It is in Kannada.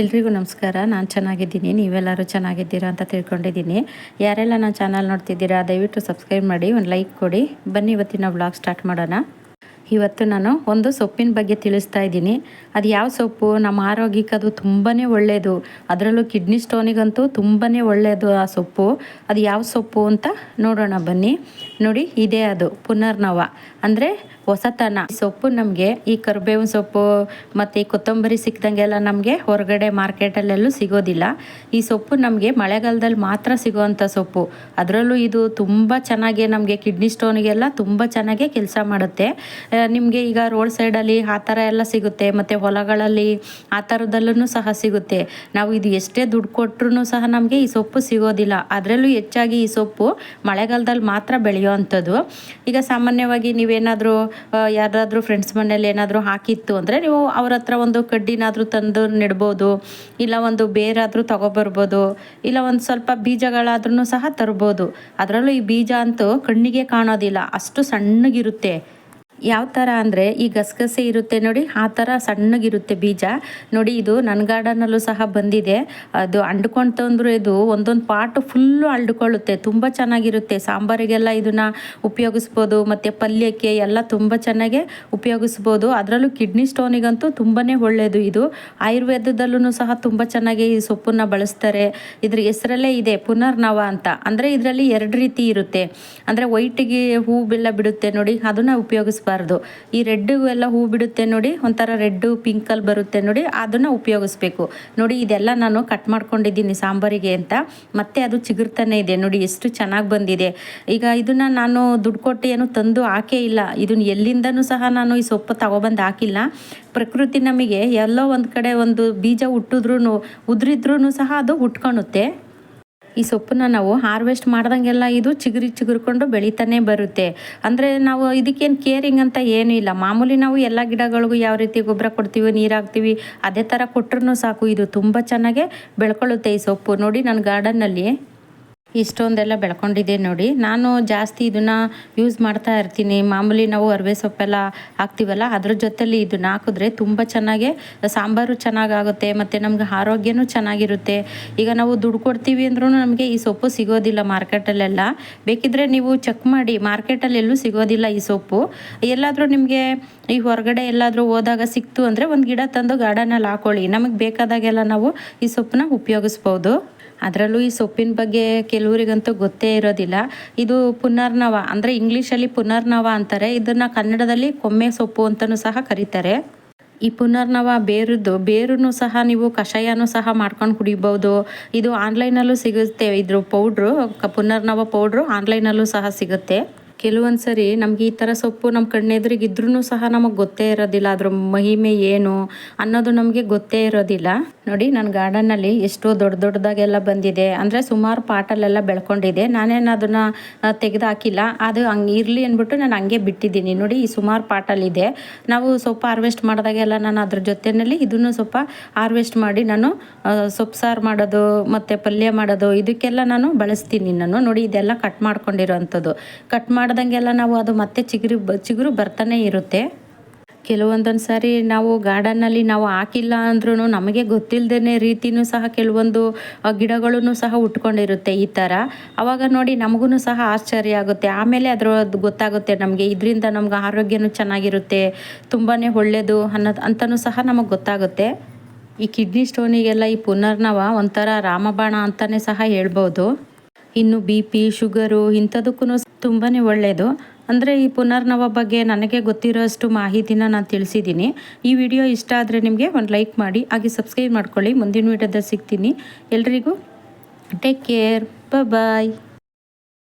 ಎಲ್ರಿಗೂ ನಮಸ್ಕಾರ. ನಾನು ಚೆನ್ನಾಗಿದ್ದೀನಿ. ನೀವೆಲ್ಲರೂ ಚೆನ್ನಾಗಿದ್ದೀರಾ ಅಂತ ತಿಳ್ಕೊಂಡಿದ್ದೀನಿ. ಯಾರೆಲ್ಲ ನನ್ನ ಚಾನಲ್ ನೋಡ್ತಿದ್ದೀರಾ, ದಯವಿಟ್ಟು ಸಬ್ಸ್ಕ್ರೈಬ್ ಮಾಡಿ, ಒಂದು ಲೈಕ್ ಕೊಡಿ. ಬನ್ನಿ ಇವತ್ತಿನ ವ್ಲಾಗ್ ಸ್ಟಾರ್ಟ್ ಮಾಡೋಣ. ಇವತ್ತು ನಾನು ಒಂದು ಸೊಪ್ಪಿನ ಬಗ್ಗೆ ತಿಳಿಸ್ತಾ ಇದ್ದೀನಿ. ಅದು ಯಾವ ಸೊಪ್ಪು? ನಮ್ಮ ಆರೋಗ್ಯಕ್ಕೆ ಅದು ತುಂಬಾ ಒಳ್ಳೆಯದು ಅದರಲ್ಲೂ ಕಿಡ್ನಿ ಸ್ಟೋನಿಗಂತೂ ತುಂಬಾ ಒಳ್ಳೆಯದು ಆ ಸೊಪ್ಪು. ಅದು ಯಾವ ಸೊಪ್ಪು ಅಂತ ನೋಡೋಣ ಬನ್ನಿ. ನೋಡಿ, ಇದೇ ಅದು, ಪುನರ್ನವ. ಅಂದರೆ ಹೊಸತನ. ಸೊಪ್ಪು ನಮಗೆ, ಈ ಕರಿಬೇವಿನ ಸೊಪ್ಪು, ಮತ್ತು ಈ ಕೊತ್ತಂಬರಿ ಸಿಕ್ಕಿದಂಗೆಲ್ಲ ನಮಗೆ ಹೊರಗಡೆ ಮಾರ್ಕೆಟಲ್ಲೆಲ್ಲೂ ಸಿಗೋದಿಲ್ಲ. ಈ ಸೊಪ್ಪು ನಮಗೆ ಮಳೆಗಾಲದಲ್ಲಿ ಮಾತ್ರ ಸಿಗೋವಂಥ ಸೊಪ್ಪು. ಅದರಲ್ಲೂ ಇದು ತುಂಬ ಚೆನ್ನಾಗಿ ನಮಗೆ ಕಿಡ್ನಿ ಸ್ಟೋನಿಗೆಲ್ಲ ತುಂಬ ಚೆನ್ನಾಗಿ ಕೆಲಸ ಮಾಡುತ್ತೆ. ನಿಮಗೆ ಈಗ ರೋಡ್ ಸೈಡಲ್ಲಿ ಆ ಥರ ಎಲ್ಲ ಸಿಗುತ್ತೆ, ಮತ್ತು ಹೊಲಗಳಲ್ಲಿ ಆ ಥರದಲ್ಲೂ ಸಹ ಸಿಗುತ್ತೆ. ನಾವು ಇದು ಎಷ್ಟೇ ದುಡ್ಡು ಕೊಟ್ಟರು ಸಹ ನಮಗೆ ಈ ಸೊಪ್ಪು ಸಿಗೋದಿಲ್ಲ. ಅದರಲ್ಲೂ ಹೆಚ್ಚಾಗಿ ಈ ಸೊಪ್ಪು ಮಳೆಗಾಲದಲ್ಲಿ ಮಾತ್ರ ಅಂಥದ್ದು ಈಗ ಸಾಮಾನ್ಯವಾಗಿ ನೀವೇನಾದರೂ ಯಾರಾದರೂ ಫ್ರೆಂಡ್ಸ್ ಮನೇಲಿ ಏನಾದರೂ ಹಾಕಿತ್ತು ಅಂದರೆ ನೀವು ಅವ್ರ ಹತ್ರ ಒಂದು ಕಡ್ಡಿನಾದರೂ ತಂದು ನೆಡ್ಬೋದು, ಇಲ್ಲ ಒಂದು ಬೇರಾದರೂ ತಗೊಬರ್ಬೋದು, ಇಲ್ಲ ಒಂದು ಸ್ವಲ್ಪ ಬೀಜಗಳಾದ್ರೂ ಸಹ ತರ್ಬೋದು. ಅದರಲ್ಲೂ ಈ ಬೀಜ ಅಂತೂ ಕಣ್ಣಿಗೆ ಕಾಣೋದಿಲ್ಲ, ಅಷ್ಟು ಸಣ್ಣಗಿರುತ್ತೆ. ಯಾವ ಥರ ಅಂದರೆ ಈ ಗಸಗಸೆ ಇರುತ್ತೆ ನೋಡಿ, ಆ ಥರ ಸಣ್ಣಗಿರುತ್ತೆ ಬೀಜ. ನೋಡಿ, ಇದು ನನ್ನ ಗಾರ್ಡನಲ್ಲೂ ಸಹ ಬಂದಿದೆ. ಅದು ಅಂಡ್ಕೊಂಡು ತಂದ್ರು ಇದು ಒಂದೊಂದು ಪಾಟು ಫುಲ್ಲು ಅಳ್ಕೊಳ್ಳುತ್ತೆ ತುಂಬ ಚೆನ್ನಾಗಿರುತ್ತೆ. ಸಾಂಬಾರಿಗೆಲ್ಲ ಇದನ್ನು ಉಪಯೋಗಿಸ್ಬೋದು, ಮತ್ತು ಪಲ್ಯಕ್ಕೆ ಎಲ್ಲ ತುಂಬ ಚೆನ್ನಾಗೆ ಉಪಯೋಗಿಸ್ಬೋದು. ಅದರಲ್ಲೂ ಕಿಡ್ನಿ ಸ್ಟೋನಿಗಂತೂ ತುಂಬಾ ಒಳ್ಳೆಯದು ಇದು. ಆಯುರ್ವೇದದಲ್ಲೂ ಸಹ ತುಂಬ ಚೆನ್ನಾಗಿ ಈ ಸೊಪ್ಪನ್ನು ಬಳಸ್ತಾರೆ. ಇದ್ರ ಹೆಸರಲ್ಲೇ ಇದೆ ಪುನರ್ನವ ಅಂತ. ಅಂದರೆ ಇದರಲ್ಲಿ ಎರಡು ರೀತಿ ಇರುತ್ತೆ. ಅಂದರೆ ವೈಟಿಗೆ ಹೂ ಬೆಲ್ಲ ಬಿಡುತ್ತೆ ನೋಡಿ, ಅದನ್ನು ಉಪಯೋಗಿಸ್ಬೋದು. ಉಪಯೋಗಿಸ್ಬಾರ್ದು ಈ ರೆಡ್ ಎಲ್ಲ ಹೂ ಬಿಡುತ್ತೆ ನೋಡಿ, ಒಂಥರ ರೆಡ್ಡು ಪಿಂಕಲ್ಲಿ ಬರುತ್ತೆ ನೋಡಿ, ಅದನ್ನು ಉಪಯೋಗಿಸ್ಬೇಕು. ನೋಡಿ, ಇದೆಲ್ಲ ನಾನು ಕಟ್ ಮಾಡ್ಕೊಂಡಿದ್ದೀನಿ ಸಾಂಬಾರಿಗೆ ಅಂತ. ಮತ್ತೆ ಅದು ಚಿಗುರ್ತಾನೆ ಇದೆ ನೋಡಿ, ಎಷ್ಟು ಚೆನ್ನಾಗಿ ಬಂದಿದೆ. ಈಗ ಇದನ್ನು ನಾನು ದುಡ್ಡು ಕೊಟ್ಟು ಏನು ತಂದು ಹಾಕೇ ಇಲ್ಲ. ಇದನ್ನು ಎಲ್ಲಿಂದನೂ ಸಹ ನಾನು ಈ ಸೊಪ್ಪು ತಗೊಬಂದು ಹಾಕಿಲ್ಲ. ಪ್ರಕೃತಿ ನಮಗೆ ಎಲ್ಲೋ ಒಂದು ಕಡೆ ಒಂದು ಬೀಜ ಹುಟ್ಟಿದ್ರೂ ಉದ್ರಿದ್ರೂ ಸಹ ಅದು ಹುಟ್ಕೊಳುತ್ತೆ ಈ ಸೊಪ್ಪನ್ನ ನಾವು ಹಾರ್ವೆಸ್ಟ್ ಮಾಡ್ದಂಗೆಲ್ಲ ಇದು ಚಿಗುರಿ ಚಿಗುರ್ಕೊಂಡು ಬೆಳೀತಾನೆ ಬರುತ್ತೆ. ಅಂದರೆ ನಾವು ಇದಕ್ಕೇನು ಕೇರಿಂಗ್ ಅಂತ ಏನೂ ಇಲ್ಲ. ಮಾಮೂಲಿ ನಾವು ಎಲ್ಲ ಗಿಡಗಳಿಗೂ ಯಾವ ರೀತಿ ಗೊಬ್ಬರ ಕೊಡ್ತೀವಿ, ನೀರು ಹಾಕ್ತೀವಿ, ಅದೇ ಥರ ಕೊಟ್ಟರು ಸಾಕು. ಇದು ತುಂಬ ಚೆನ್ನಾಗೆ ಬೆಳ್ಕೊಳ್ಳುತ್ತೆ ಈ ಸೊಪ್ಪು. ನೋಡಿ ನನ್ನ ಗಾರ್ಡನ್ನಲ್ಲಿ ಇಷ್ಟೊಂದೆಲ್ಲ ಬೆಳ್ಕೊಂಡಿದೆ ನೋಡಿ. ನಾನು ಜಾಸ್ತಿ ಇದನ್ನು ಯೂಸ್ ಮಾಡ್ತಾ ಇರ್ತೀನಿ. ಮಾಮೂಲಿ ನಾವು ಅರಿವೆ ಸೊಪ್ಪೆಲ್ಲ ಹಾಕ್ತೀವಲ್ಲ, ಅದ್ರ ಜೊತೆಲಿ ಇದನ್ನ ಹಾಕಿದ್ರೆ ತುಂಬ ಚೆನ್ನಾಗೆ ಸಾಂಬಾರು ಚೆನ್ನಾಗಾಗುತ್ತೆ, ಮತ್ತು ನಮ್ಗೆ ಆರೋಗ್ಯನೂ ಚೆನ್ನಾಗಿರುತ್ತೆ. ಈಗ ನಾವು ದುಡ್ಡು ಕೊಡ್ತೀವಿ ಅಂದ್ರೂ ನಮಗೆ ಈ ಸೊಪ್ಪು ಸಿಗೋದಿಲ್ಲ ಮಾರ್ಕೆಟಲ್ಲೆಲ್ಲ. ಬೇಕಿದ್ರೆ ನೀವು ಚೆಕ್ ಮಾಡಿ, ಮಾರ್ಕೆಟಲ್ಲಿ ಎಲ್ಲೂ ಸಿಗೋದಿಲ್ಲ ಈ ಸೊಪ್ಪು. ಎಲ್ಲಾದರೂ ನಿಮಗೆ ಈ ಹೊರಗಡೆ ಎಲ್ಲಾದರೂ ಹೋದಾಗ ಸಿಕ್ತು ಅಂದರೆ ಒಂದು ಗಿಡ ತಂದು ಗಾರ್ಡನಲ್ಲಿ ಹಾಕೊಳ್ಳಿ. ನಮಗೆ ಬೇಕಾದಾಗೆಲ್ಲ ನಾವು ಈ ಸೊಪ್ಪನ್ನ ಉಪಯೋಗಿಸ್ಬೋದು. ಅದರಲ್ಲೂ ಈ ಸೊಪ್ಪಿನ ಬಗ್ಗೆ ಕೆಲವರಿಗಂತೂ ಗೊತ್ತೇ ಇರೋದಿಲ್ಲ. ಇದು ಪುನರ್ನವ, ಅಂದರೆ ಇಂಗ್ಲೀಷಲ್ಲಿ ಪುನರ್ನವ ಅಂತಾರೆ. ಇದನ್ನು ಕನ್ನಡದಲ್ಲಿ ಕೊಮ್ಮೆ ಸೊಪ್ಪು ಅಂತಲೂ ಸಹ ಕರೀತಾರೆ. ಈ ಪುನರ್ನವ ಬೇರದ್ದು ಬೇರೂ ಸಹ ನೀವು ಕಷಾಯನೂ ಸಹ ಮಾಡ್ಕೊಂಡು ಕುಡಿಬೋದು. ಇದು ಆನ್ಲೈನಲ್ಲೂ ಸಿಗುತ್ತೆ. ಇದ್ರ ಪೌಡ್ರು ಪುನರ್ನವ ಪೌಡ್ರು ಆನ್ಲೈನಲ್ಲೂ ಸಹ ಸಿಗುತ್ತೆ. ಕೆಲವೊಂದು ಸರಿ ನಮ್ಗೆ ಈ ಥರ ಸೊಪ್ಪು ನಮ್ಮ ಕಣ್ಣೆದುರಿಗೆ ಇದ್ರೂ ಸಹ ನಮಗೆ ಗೊತ್ತೇ ಇರೋದಿಲ್ಲ. ಅದ್ರ ಮಹಿಮೆ ಏನು ಅನ್ನೋದು ನಮಗೆ ಗೊತ್ತೇ ಇರೋದಿಲ್ಲ. ನೋಡಿ ನನ್ನ ಗಾರ್ಡನ್ನಲ್ಲಿ ಎಷ್ಟೋ ದೊಡ್ಡ ದೊಡ್ಡದಾಗೆಲ್ಲ ಬಂದಿದೆ. ಅಂದರೆ ಸುಮಾರು ಪಾಟಲ್ಲೆಲ್ಲ ಬೆಳ್ಕೊಂಡಿದೆ. ನಾನೇನು ಅದನ್ನು ತೆಗೆದು ಹಾಕಿಲ್ಲ ಅದು ಹಂಗೆ ಇರಲಿ ಅಂದ್ಬಿಟ್ಟು ನಾನು ಹಂಗೆ ಬಿಟ್ಟಿದ್ದೀನಿ. ನೋಡಿ, ಈ ಸುಮಾರು ಪಾಟಲ್ಲಿದೆ. ನಾವು ಸೊಪ್ಪು ಹಾರ್ವೆಸ್ಟ್ ಮಾಡಿದಾಗೆಲ್ಲ ನಾನು ಅದ್ರ ಜೊತೆಯಲ್ಲಿ ಇದನ್ನು ಸ್ವಲ್ಪ ಹಾರ್ವೆಸ್ಟ್ ಮಾಡಿ ನಾನು ಸೊಪ್ಪು ಸಾರು ಮಾಡೋದು, ಮತ್ತು ಪಲ್ಯ ಮಾಡೋದು, ಇದಕ್ಕೆಲ್ಲ ನಾನು ಬಳಸ್ತೀನಿ ನಾನು. ನೋಡಿ, ಇದೆಲ್ಲ ಕಟ್ ಮಾಡ್ಕೊಂಡಿರೋ ಅಂಥದ್ದು ಕಟ್ ಮಾಡಿ ಮಾಡ್ದಂಗೆಲ್ಲ ನಾವು ಅದು ಮತ್ತೆ ಚಿಗುರು ಚಿಗುರು ಬರ್ತಾನೆ ಇರುತ್ತೆ. ಕೆಲವೊಂದೊಂದು ಸಾರಿ ನಾವು ಗಾರ್ಡನ್ನಲ್ಲಿ ನಾವು ಹಾಕಿಲ್ಲ ಅಂದ್ರೂ ನಮಗೆ ಗೊತ್ತಿಲ್ಲದೇ ರೀತಿಯೂ ಸಹ ಕೆಲವೊಂದು ಗಿಡಗಳೂ ಸಹ ಉಟ್ಕೊಂಡಿರುತ್ತೆ ಈ ಥರ. ಆವಾಗ ನೋಡಿ ನಮಗೂ ಸಹ ಆಶ್ಚರ್ಯ ಆಗುತ್ತೆ. ಆಮೇಲೆ ಅದರ ಗೊತ್ತಾಗುತ್ತೆ ನಮಗೆ. ಇದರಿಂದ ನಮ್ಗೆ ಆರೋಗ್ಯನೂ ಚೆನ್ನಾಗಿರುತ್ತೆ. ತುಂಬಾ ಒಳ್ಳೆಯದು ಅನ್ನೋದು ಅಂತಲೂ ಸಹ ನಮಗೆ ಗೊತ್ತಾಗುತ್ತೆ. ಈ ಕಿಡ್ನಿ ಸ್ಟೋನಿಗೆಲ್ಲ ಈ ಪುನರ್ನವ ಒಂಥರ ರಾಮಬಾಣ ಅಂತಲೇ ಸಹ ಹೇಳ್ಬೋದು. ಇನ್ನು ಬಿ ಪಿ, ಶುಗರು ಇಂಥದಕ್ಕೂ ತುಂಬಾ ಒಳ್ಳೆಯದು ಅಂದರೆ ಈ ಪುನರ್ನವ ಬಗ್ಗೆ ನನಗೆ ಗೊತ್ತಿರೋಷ್ಟು ಮಾಹಿತಿನ ನಾನು ತಿಳಿಸಿದ್ದೀನಿ ಈ ವಿಡಿಯೋ ಇಷ್ಟ ಆದರೆ ನಿಮಗೆ ಒಂದು ಲೈಕ್ ಮಾಡಿ, ಹಾಗೆ ಸಬ್ಸ್ಕ್ರೈಬ್ ಮಾಡ್ಕೊಳ್ಳಿ. ಮುಂದಿನ ವಿಡಿಯೋದಲ್ಲಿ ಸಿಗ್ತೀನಿ. ಎಲ್ರಿಗೂ ಟೇಕ್ ಕೇರ್ ಬಾಯ್